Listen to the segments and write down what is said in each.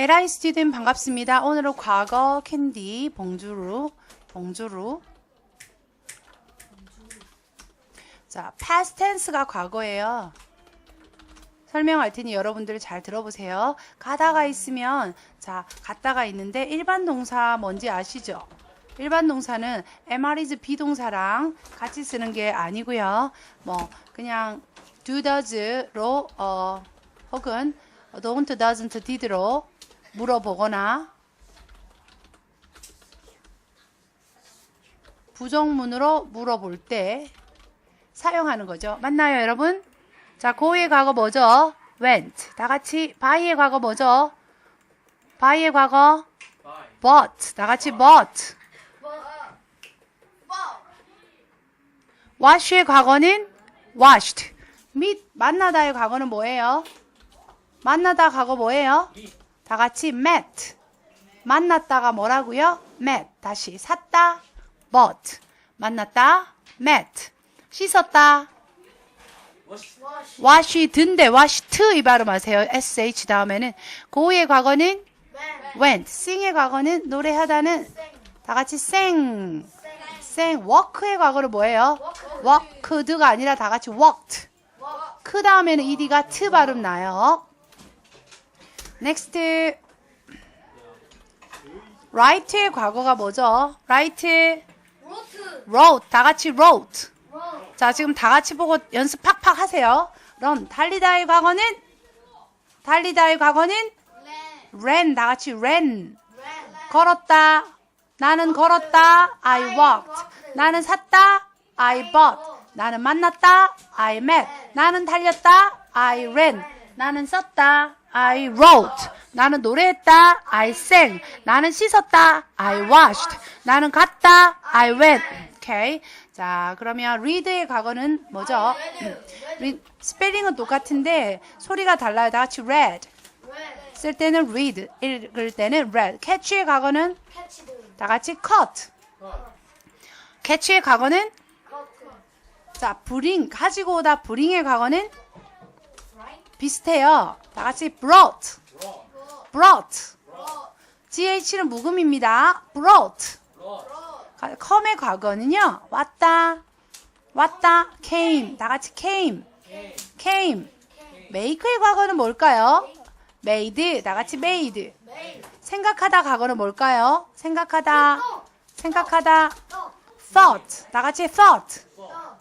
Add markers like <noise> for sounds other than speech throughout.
에라이 스튜던 반갑습니다. 오늘은 과거 캔디 봉주루 봉주루 자, past tense가 과거예요. 설명할 테니 여러분들 잘 들어보세요. 가다가 있으면 자, 갔다가 있는데 일반 동사 뭔지 아시죠? 일반 동사는 is 비동사랑 같이 쓰는 게 아니고요. 뭐 그냥 do, does로 어 혹은 don't, doesn't, did로 물어보거나 부정문으로 물어볼 때 사용하는 거죠. 맞나요, 여러분? 자, 고의 과거 뭐죠? went. 다 같이 by의 과거 뭐죠? by의 과거 bought. 다 같이 bought. wash의 과거는 washed. 및 만나다의 과거는 뭐예요? 만나다 과거 뭐예요? 다 같이 met. 만났다가 뭐라고요? met. 다시 샀다. bought. 만났다. met. 씻었다. wash 든데 washed 이 발음하세요. sh 다음에는 go의 과거는 went. sing의 과거는 노래하다는 다 같이 sang. sang. walk의 과거는 뭐예요? walked가 아니라 다 같이 walked. 그 다음에는 ed가 t 발음 나요. Next. write의 과거가 뭐죠? write, wrote. 다 같이 wrote. 자, 지금 다 같이 보고 연습 팍팍 하세요. run. 달리다의 과거는? 달리다의 과거는? ran. 다 같이 ran. 걸었다. 나는 걸었다. I walked. 나는 샀다. I bought. 나는 만났다. I met. 나는 달렸다. I ran. 나는 썼다. I wrote. 나는 노래했다. I sang. 나는 씻었다. I washed. 나는 갔다. I went. 오케이. 자, 그러면 read의 과거는 뭐죠? 음. 스펠링은 똑같은데 소리가 달라요. 다 같이 read. 쓸 때는 read. 읽을 때는 read. catch의 과거는 다 같이 cut. catch의 과거는 자, bring 가지고 오다 bring의 과거는 비슷해요. 다 같이 brought. brought. GH는 묵음입니다. brought. 가- come의 과거는요. 왔다. 왔다. came. 다 같이 came. came. make의 과거는 뭘까요? made. 다 같이 made. 생각하다 과거는 뭘까요? 생각하다. 생각하다. thought. 다 같이 thought.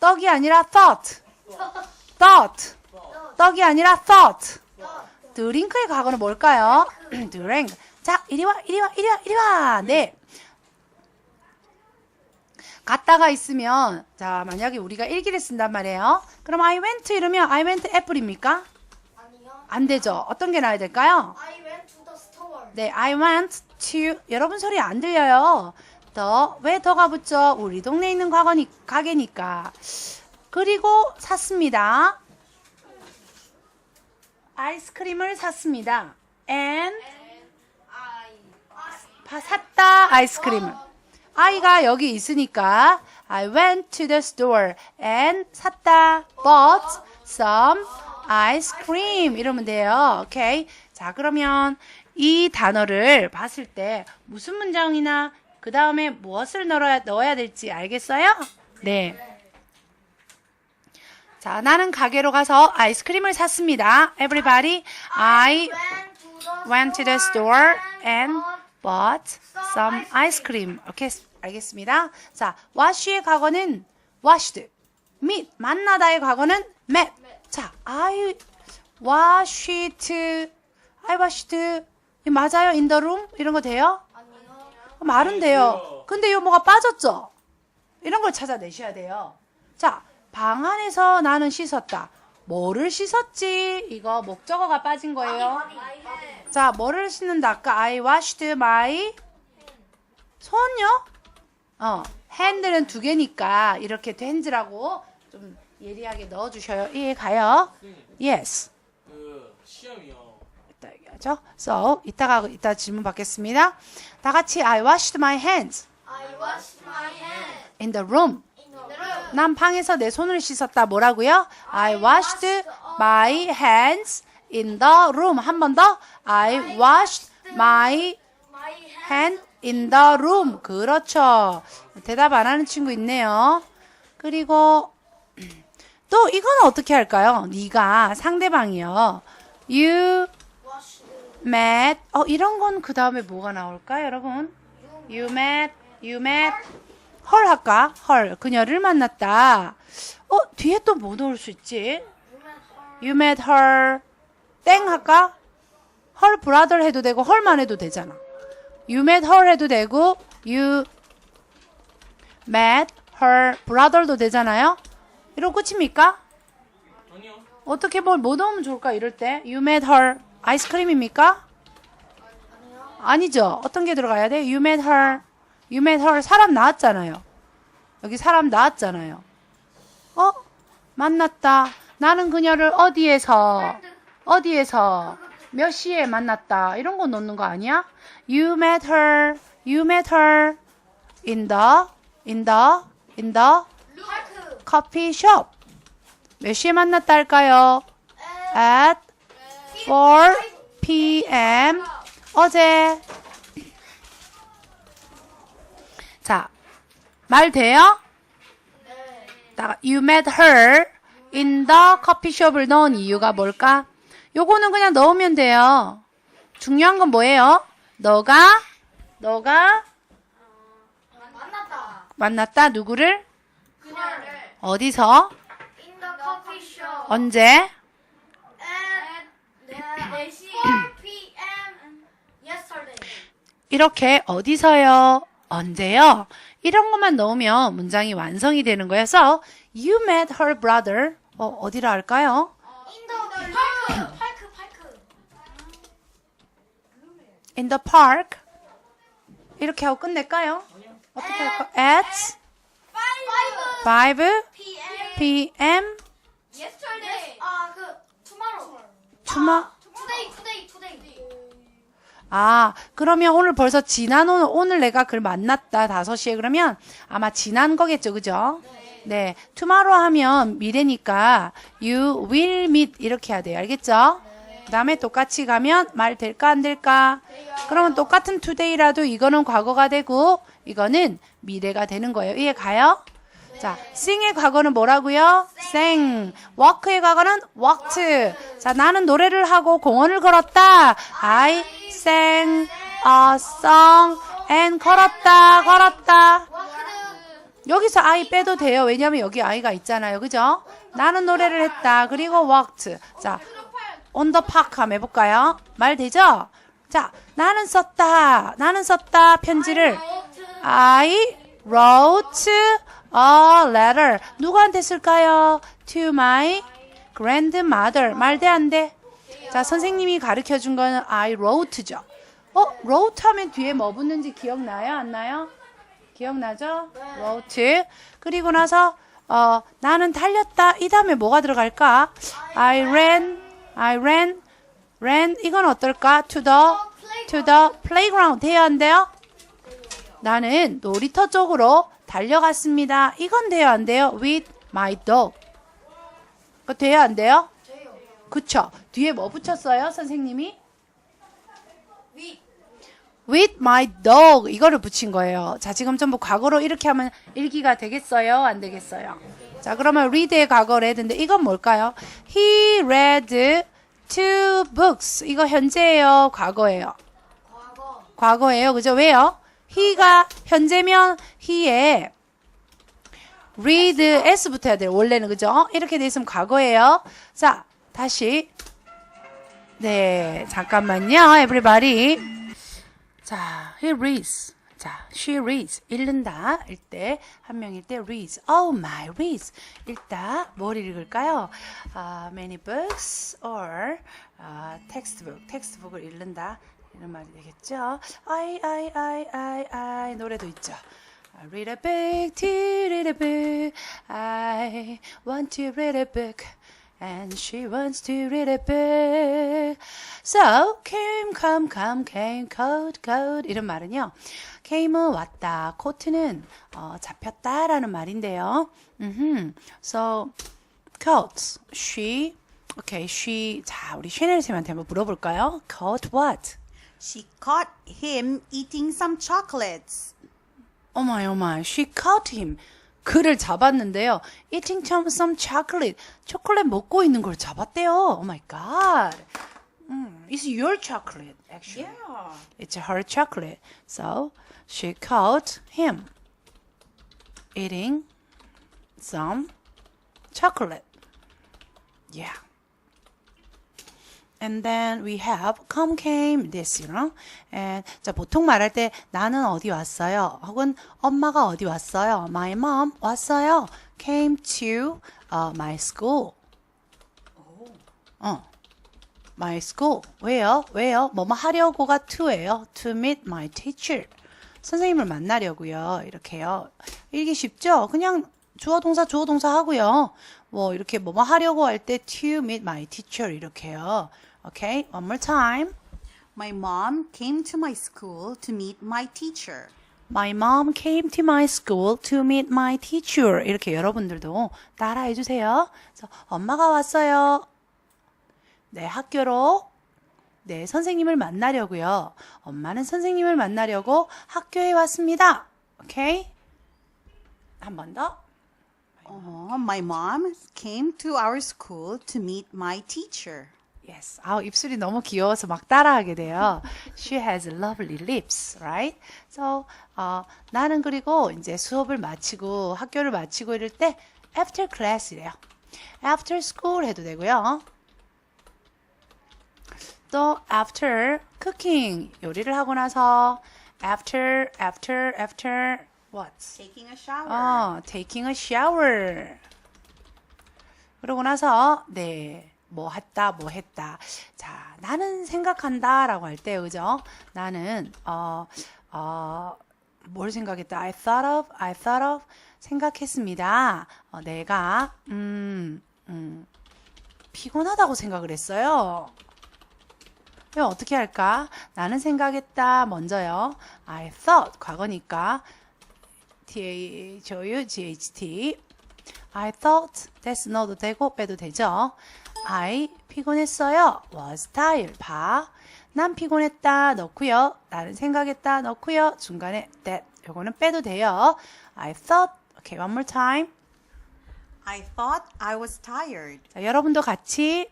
떡이 아니라 thought. thought. 떡이 아니라 thought. 드링크의 과거는 뭘까요? <clears throat> drink. 자, 이리 와, 이리 와, 이리 와, 이리 와. 네. 갔다가 있으면 자, 만약에 우리가 일기를 쓴단 말이에요. 그럼 I went 이러면 I went apple입니까? 안 되죠. 어떤 게 나와야 될까요? I went to the store. 네, I went to 여러분 소리 안 들려요. 더 왜 더가 붙죠? 우리 동네에 있는 과거니 가게니까. 그리고 샀습니다. 아이스크림을 샀습니다. and I. 파- 샀다 아이스크림을. 아이가 여기 있으니까 I went to the store and 샀다 bought some ice cream 이러면 돼요. 오케이. 자, 그러면 이 단어를 봤을 때 무슨 문장이나 그 다음에 무엇을 넣어야, 넣어야 될지 알겠어요? 네. 자, 나는 가게로 가서 아이스크림을 샀습니다. Everybody, I went to the store and bought some ice cream. 오케이, 알겠습니다. 자, wash의 과거는 washed. meet, 만나다의 과거는 met. 자, I washed, I washed. 맞아요? in the room? 이런 거 돼요? 말은 돼요. 근데 이거 뭐가 빠졌죠? 이런 걸 찾아내셔야 돼요. 자, 방 안에서 나는 씻었다. 뭐를 씻었지? 이거 목적어가 빠진 거예요. 자, 뭐를 씻는다? 아까 I washed my 손요? 어, 핸들은 두 개니까 이렇게 핸즈라고 좀 예리하게 넣어주셔요. 이해 가요? Yes. 그 시험이요. 이따 얘기하죠. So, 이따가 이따 질문 받겠습니다. 다 같이 I washed my hands I washed my hand in the room. 난 방에서 내 손을 씻었다. 뭐라고요? I washed my hands in the room. 한 번 더. I washed my My hand. hand in the room. 그렇죠. 대답 안 하는 친구 있네요. 그리고 또 이건 어떻게 할까요? 네가 상대방이요. You met. 어 이런 건 그 다음에 뭐가 나올까, 여러분? You met. You met. 헐 할까? 헐. 그녀를 만났다. 어 뒤에 또 뭐 넣을 수 있지? You met her. 땡 할까? her brother 해도 되고 her만 해도 되잖아. You met her 해도 되고 you met her brother도 되잖아요. 이러고 끝입니까? 아니요. 어떻게 뭘 뭐 넣으면 좋을까 이럴 때? You met her 아이스크림입니까? 아니죠. 어떤 게 들어가야 돼? You met her. Her 사람 나왔잖아요. 여기 사람 나왔잖아요. 어? 만났다. 나는 그녀를 어디에서 어디에서 몇 시에 만났다. 이런 거 넣는 거 아니야? You met her. You met her in the in the in the coffee shop. 몇 시에 만났다 할까요? at 4 p.m. 어제. 자, 말 돼요? 네. 나- You met her in the coffee shop을 넣은 이유가 뭘까? 요거는 그냥 넣으면 돼요. 중요한 건 뭐예요? 너가, 너가 만났다. 만났다. 누구를? 그녀를. 어디서? In the coffee shop. 언제? At 4 p.m. yesterday. 이렇게 어디서요? 언제요? 이런 것만 넣으면 문장이 완성이 되는 거여서 You met her brother. 어, 어디라 할까요? In the 파크. 파크 파크. In the park. 이렇게 하고 끝낼까요? 어떻게 할까? At 5 5 p.m. p.m. yesterday. 아, 그 tomorrow. 투마. today today today. 아, 그러면 오늘 벌써 지난 오늘, 오늘 내가 그를 만났다, 5시에. 그러면 아마 지난 거겠죠, 그죠? 네. tomorrow 하면 미래니까 you will meet 이렇게 해야 돼요. 알겠죠? 그 다음에 똑같이 가면 말 될까, 안 될까? 그러면 똑같은 today라도 이거는 과거가 되고 이거는 미래가 되는 거예요. 이해 가요? 자, sing의 과거는 뭐라고요? sang. walk의 과거는 walked. 자, 나는 노래를 하고 공원을 걸었다. I sang a song and 걸었다. 걸었다. 여기서 I 빼도 돼요. 왜냐면 여기 I가 있잖아요. 그죠? 나는 노래를 했다. 그리고 walked. 자, on the park 한번 해볼까요? 말 되죠? 자, 나는 썼다. 나는 썼다. 편지를. I wrote a letter. 누구한테 쓸까요? To my grandmother. 말돼 안 돼? 자, 선생님이 가르쳐 준 거는 I wrote죠. 어, wrote 하면 뒤에 뭐 붙는지 기억나요? 안 나요? 기억나죠? wrote. 그리고 나서 어, 나는 달렸다. 이 다음에 뭐가 들어갈까? I ran, I ran, ran. 이건 어떨까? To the, to the playground. 안 돼요? 나는 놀이터 쪽으로 달려갔습니다. 이건 돼요, 안 돼요? With my dog. 그거 돼요, 안 돼요? 그쵸. 뒤에 뭐 붙였어요, 선생님이? 위. With my dog. 이거를 붙인 거예요. 자, 지금 전부 과거로 이렇게 하면 일기가 되겠어요? 안 되겠어요? 자, 그러면 read의 과거를 했는데 이건 뭘까요? He read two books. 이거 현재예요? 과거예요? 과거. 과거예요. 그죠? 왜요? He가 현재면 he에 read s부터 해야 돼요. 원래는 그죠? 이렇게 돼 있으면 과거예요. 자, 다시 네, 잠깐만요. everybody. 자, he reads. 자, she reads. 읽는다. 일 때, 한 명일 때 reads. Oh my reads. 읽다. 뭘 읽을까요? 아, many books or 아, textbook. textbook을 읽는다. 이런 말이 되겠죠. I, I, I, I, I. 노래도 있죠. I read a book, to read a book. I want to read a book. And she wants to read a book. So, came, come, come, came, coat, coat. 이런 말은요. came은 왔다. coat는 어, 잡혔다라는 말인데요. 음흠. So, coat. She, okay, she. 자, 우리 쉐넬 쌤한테 한번 물어볼까요? Coat what? She caught him eating some chocolates. 어마이 어마이. She caught him. 그를 잡았는데요. Eating some, some chocolate. 초콜릿 먹고 있는 걸 잡았대요. Oh my god. 음, it's your chocolate, actually. Yeah. It's her chocolate. So she caught him eating some chocolate. Yeah. And then we have come came this, you know. And 자 보통 말할 때 나는 어디 왔어요. 혹은 엄마가 어디 왔어요. My mom 왔어요. Came to uh, my school. 어. my school. 왜요? 왜요? 뭐뭐 하려고가 to예요. to meet my teacher. 선생님을 만나려고요. 이렇게요. 읽기 쉽죠? 그냥 주어 동사 주어 동사 하고요. 뭐 이렇게 뭐뭐 하려고 할 때 to meet my teacher 이렇게요. 오케이. One more time. My mom came to my school to meet my teacher. My mom came to my school to meet my teacher. 이렇게 여러분들도 따라해 주세요. 그래서 엄마가 왔어요. 네, 학교로 네, 선생님을 만나려고요. 엄마는 선생님을 만나려고 학교에 왔습니다. 오케이? 한 번 더. Oh, my mom came to our school to meet my teacher. Yes. 아, 입술이 너무 귀여워서 막 따라하게 돼요. She has lovely lips, right? So, 어, 나는 그리고 이제 수업을 마치고 학교를 마치고 이럴 때 after class래요. after school 해도 되고요. 또 after cooking 요리를 하고 나서 after after after what? Taking a shower. 어, taking a shower. 그러고 나서 네. 뭐 했다, 뭐 했다. 자, 나는 생각한다 라고 할 때, 그죠? 나는 어, 어, 뭘 생각했다? I thought of, I thought of, 생각했습니다. 어, 내가 음, 음, 피곤하다고 생각을 했어요. 그럼 어떻게 할까? 나는 생각했다. 먼저요. I thought 과거니까 T-H, O-U, G-H-T. I thought that's 넣어도 되고 빼도 되죠. I 피곤했어요. was tired. 봐. 난 피곤했다. 넣고요. 나는 생각했다. 넣고요. 중간에 that. 요거는 빼도 돼요. I thought. Okay, one more time. I thought I was tired. 자, 여러분도 같이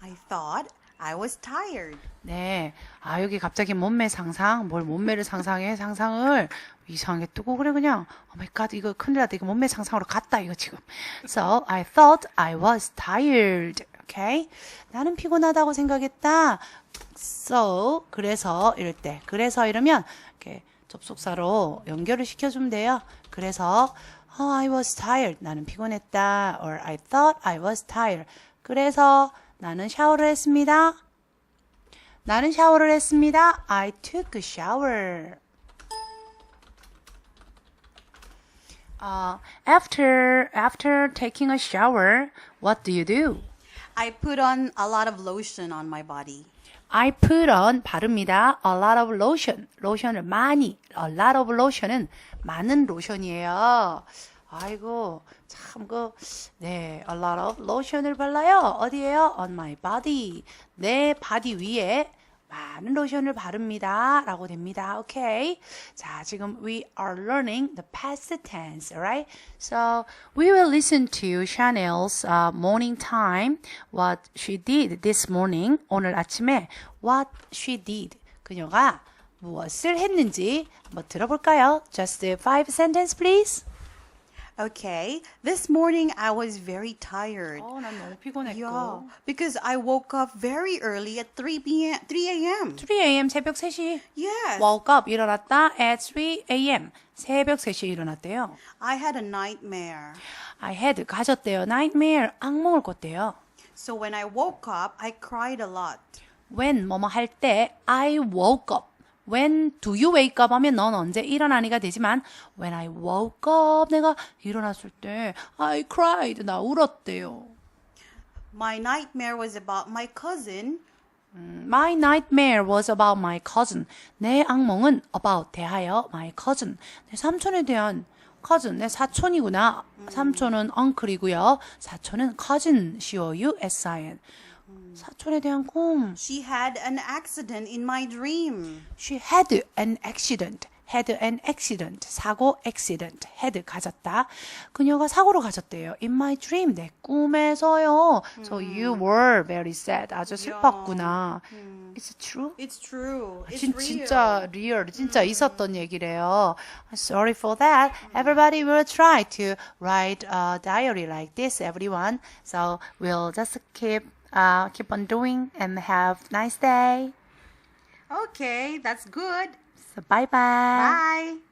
I thought I was tired. 네. 아, 여기 갑자기 몸매 상상, 뭘 몸매를 상상해, 상상을 이상하게 뜨고 그래, 그냥. Oh my god, 이거 큰일 났다. 이거 몸매 상상으로 갔다, 이거 지금. So, I thought I was tired. Okay? 나는 피곤하다고 생각했다. So, 그래서 이럴 때. 그래서 이러면, 이렇게 접속사로 연결을 시켜주면 돼요. 그래서, oh, I was tired. 나는 피곤했다. Or I thought I was tired. 그래서 나는 샤워를 했습니다. 나는 샤워를 했습니다. I took a shower. Uh, after after taking a shower, what do you do? I put on a lot of lotion on my body. I put on 바릅니다. A lot of lotion. 로션을 많이. A lot of lotion은 많은 로션이에요. 아이고 참 그 네, a lot of lotion을 발라요. 어디에요? On my body. 내 바디 위에 많은 로션을 바릅니다. 라고 됩니다. 오케이. 자, 지금 we are learning the past tense, alright? So, we will listen to Chanel's uh, morning time, what she did this morning. 오늘 아침에 what she did. 그녀가 무엇을 했는지 한번 들어볼까요? Just five sentence, please. Okay, this morning I was very tired. 어, 난 너무 피곤했고. Yeah, because I woke up very early at 3 p.m. 3 a.m. 3 a.m. 새벽 3시. Yes. woke up 일어났다 at 3 a.m. 새벽 3시에 일어났대요. I had a nightmare. I had 가졌대요. nightmare 악몽을 꿨대요. So when I woke up, I cried a lot. when 뭐뭐 할 때 I woke up. when do you wake up 하면 넌 언제 일어나니가 되지만 when I woke up 내가 일어났을 때 I cried 나 울었대요. My nightmare was about my cousin My nightmare was about my cousin. 내 악몽은 about 대하여 my cousin. 내 삼촌에 대한 cousin, 내 사촌이구나. 삼촌은 uncle이고요. 사촌은 cousin, C-O-U-S-I-N. 사촌에 대한 꿈. She had an accident in my dream. She had an accident. had an accident. 사고 accident. had 가졌다. 그녀가 사고를 가졌대요. In my dream. 내 꿈에서요. So you were very sad. 아주 슬펐구나. It's true? It's true. It's 진, real. 진짜 리얼 진짜 있었던 얘기래요. Sorry for that. Everybody will try to write a diary like this, everyone. So we'll just keep uh, keep on doing and have nice day. Okay, that's good. So bye bye. Bye.